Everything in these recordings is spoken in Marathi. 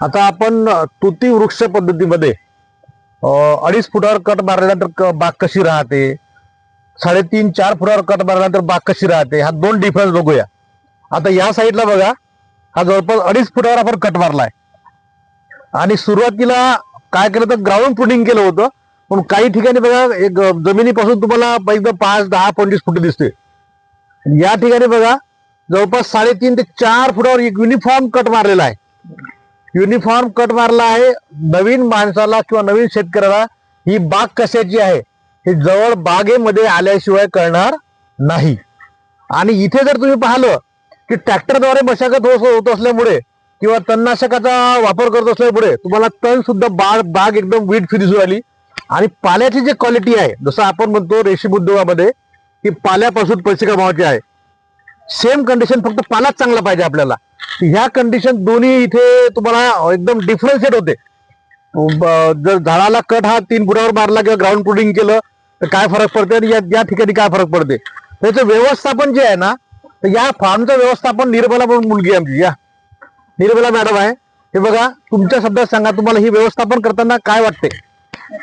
आता आपण तुती वृक्ष पद्धतीमध्ये अडीच फुटावर कट मारल्यानंतर बाग कशी राहते? साडेतीन चार फुटावर कट मारल्यानंतर बाग कशी राहते? हा दोन डिफरन्स बघूया. आता या साईडला बघा. हा जवळपास अडीच फुटावर आपण कट मारलाय. आणि सुरुवातीला काय केलं तर ग्राउंड प्रुनिंग केलं होतं. पण काही ठिकाणी बघा एक जमिनीपासून तुम्हाला एकदम पाच दहा पंचवीस फुट दिसते या ठिकाणी बघा जवळपास साडेतीन ते चार फुटावर एक युनिफॉर्म कट मारलेला आहे. युनिफॉर्म कट मारला आहे. नवीन माणसाला किंवा नवीन शेतकऱ्याला ही बाग कशाची आहे? हे जवळ बागेमध्ये आल्याशिवाय कळणार नाही. आणि इथे जर तुम्ही पाहिलं की ट्रॅक्टरद्वारे मशागत होत होत असल्यामुळे किंवा तणनाशकाचा वापर करत असल्यामुळे तुम्हाला तण सुद्धा बाग बाग एकदम वीट फ्री आली. आणि पाल्याची जी क्वालिटी आहे जसं आपण म्हणतो रेशीम उद्योगामध्ये की पाल्यापासून पैसे कमावायचे आहे. सेम कंडिशन फक्त पालाच चांगला पाहिजे आपल्याला. ह्या कंडिशन दोन्ही इथे तुम्हाला एकदम डिफरन्शिएट होते. जर झाडाला कट हा तीन फुटावर मारला किंवा ग्राउंड प्रुडिंग केलं तर काय फरक पडते आणि या ठिकाणी काय फरक पडते? त्याचं व्यवस्थापन जे आहे ना तर या फार्मचं व्यवस्थापन निर्मला म्हणून मुलगी आमची या. निर्मला मॅडम आहे. हे बघा तुमच्या शब्दात सांगा तुम्हाला ही व्यवस्थापन करताना काय वाटते?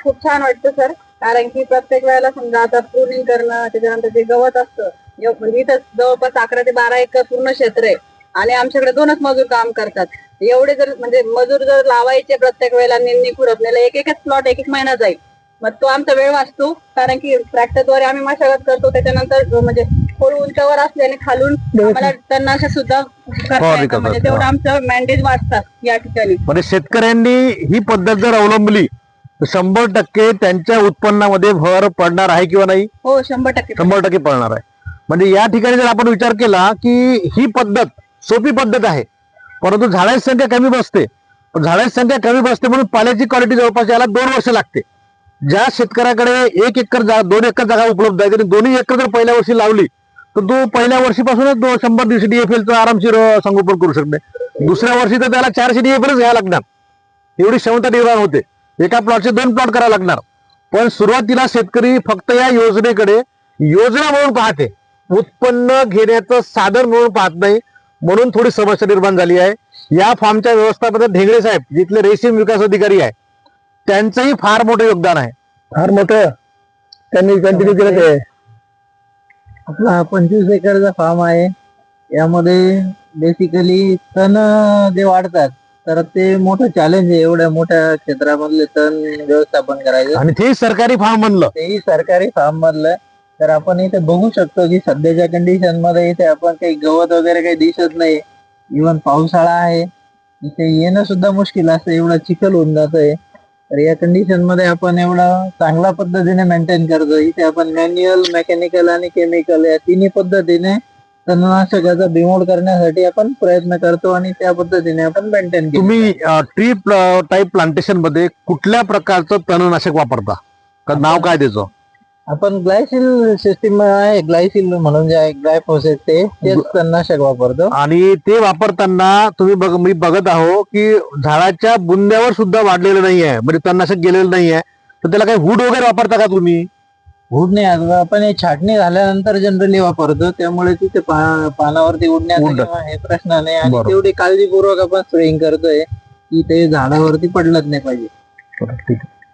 खूप छान वाटतं सर. कारण की प्रत्येक वेळेला समजा आता प्रूनिंग करणं त्याच्यानंतर जे गवत असतं म्हणजे इथं जवळपास अकरा ते बारा एकर पूर्ण क्षेत्र आहे. आणि आमच्याकडे दोनच मजूर काम करतात. एवढे जर म्हणजे मजूर जर लावायचे प्रत्येक वेळेला निंदी खुरपण्याला एक एकच प्लॉट एक एक महिना जाईल. मग तो आमचा वेळ वाचतो कारण की ट्रॅक्टरद्वारे आम्ही मशागत करतो त्याच्यानंतर म्हणजे थोडं उंचावर असल्याने खालून आम्हाला तणनाशक सुद्धा करता फवारणी येतं. म्हणजे. तेवढं आमचं मॅन्डेज वाचतात या ठिकाणी. म्हणजे शेतकऱ्यांनी ही पद्धत जर अवलंबली तर शंभर टक्के त्यांच्या उत्पन्नामध्ये भर पडणार आहे किंवा नाही? हो शंभर टक्के शंभर टक्के पडणार आहे. म्हणजे या ठिकाणी जर आपण विचार केला की ही पद्धत सोपी पद्धत आहे. परंतु झाडांची संख्या कमी बसते. पण झाडांची संख्या कमी बसते म्हणून पाण्याची क्वालिटी जवळपास याला दोन वर्ष लागते. ज्या शेतकऱ्याकडे एक एकर जागा दोन एकर जागा उपलब्ध आहे आणि दोन्ही एकर जर पहिल्या वर्षी लावली तर तो पहिल्या वर्षीपासूनच दो शंभर दिवशी डीएफएलचं आरामशीर संगोपन करू शकते. दुसऱ्या वर्षी तर त्याला चारशे डीएफएलच घ्यायला लागणार. एवढी क्षमता निर्माण होते. एका प्लॉटचे दोन प्लॉट करावं लागणार. पण सुरुवातीला शेतकरी फक्त या योजनेकडे योजना म्हणून पाहते. उत्पन्न घेण्याचं साधन म्हणून पाहत नाही. म्हणून थोडी समस्या निर्माण झाली आहे. या फार्मच्या व्यवस्थापनात ढेंगळे साहेब जिथले रेशीम विकास अधिकारी आहे त्यांचंही फार मोठं योगदान आहे. फार मोठं? त्यांनी कंटिन्यू केलं ते? आपला हा पंचवीस एकरचा फार्म आहे. यामध्ये बेसिकली तण जे वाढतात तर ते मोठं चॅलेंज आहे. एवढ्या मोठ्या क्षेत्रामधले तण व्यवस्थापन करायचं. आणि ते सरकारी फार्म म्हणलं तेही सरकारी फार्म मधलं. तर आपण इथे बघू शकतो की सध्याच्या कंडिशनमध्ये इथे आपण काही गवत वगैरे काही दिसत नाही. इवन पावसाळा आहे. इथे येणं सुद्धा मुश्किल असतं. एवढं चिखल होऊन जातंय. तर या कंडिशनमध्ये आपण एवढा चांगल्या पद्धतीने मेंटेन करतो इथे आपण मॅन्युअल मेकॅनिकल आणि केमिकल या तिन्ही पद्धतीने तणनाशकाचा बिमोड करण्यासाठी आपण प्रयत्न करतो आणि त्या पद्धतीने आपण मेंटेन तुम्ही ट्री टाईप प्लांटेशनमध्ये कुठल्या प्रकारचं तणनाशक वापरता? का नाव काय त्याचं? आपण ग्लायसिल सिस्टीम आहे ग्लायसिल म्हणून जे आहे ग्लायफोसेट ते तेच तणनाशक वापरतो. आणि ते वापरताना तुम्ही बघ मी बघत आहो की झाडाच्या बुंद्यावर सुद्धा वाढलेलं नाहीये म्हणजे तणनाशक गेलेलं नाहीये. तर त्याला काही हुड वगैरे वापरता का तुम्ही? हुड नाही आता आपण हे छाटणी झाल्यानंतर जनरली वापरतो त्यामुळे तिथे पानावरती उडण्याचा. किंवा हे प्रश्न नाही. आणि. तेवढी काळजीपूर्वक आपण स्प्रेइंग करतोय की ते झाडावरती पडलंच नाही पाहिजे. ठीक आहे.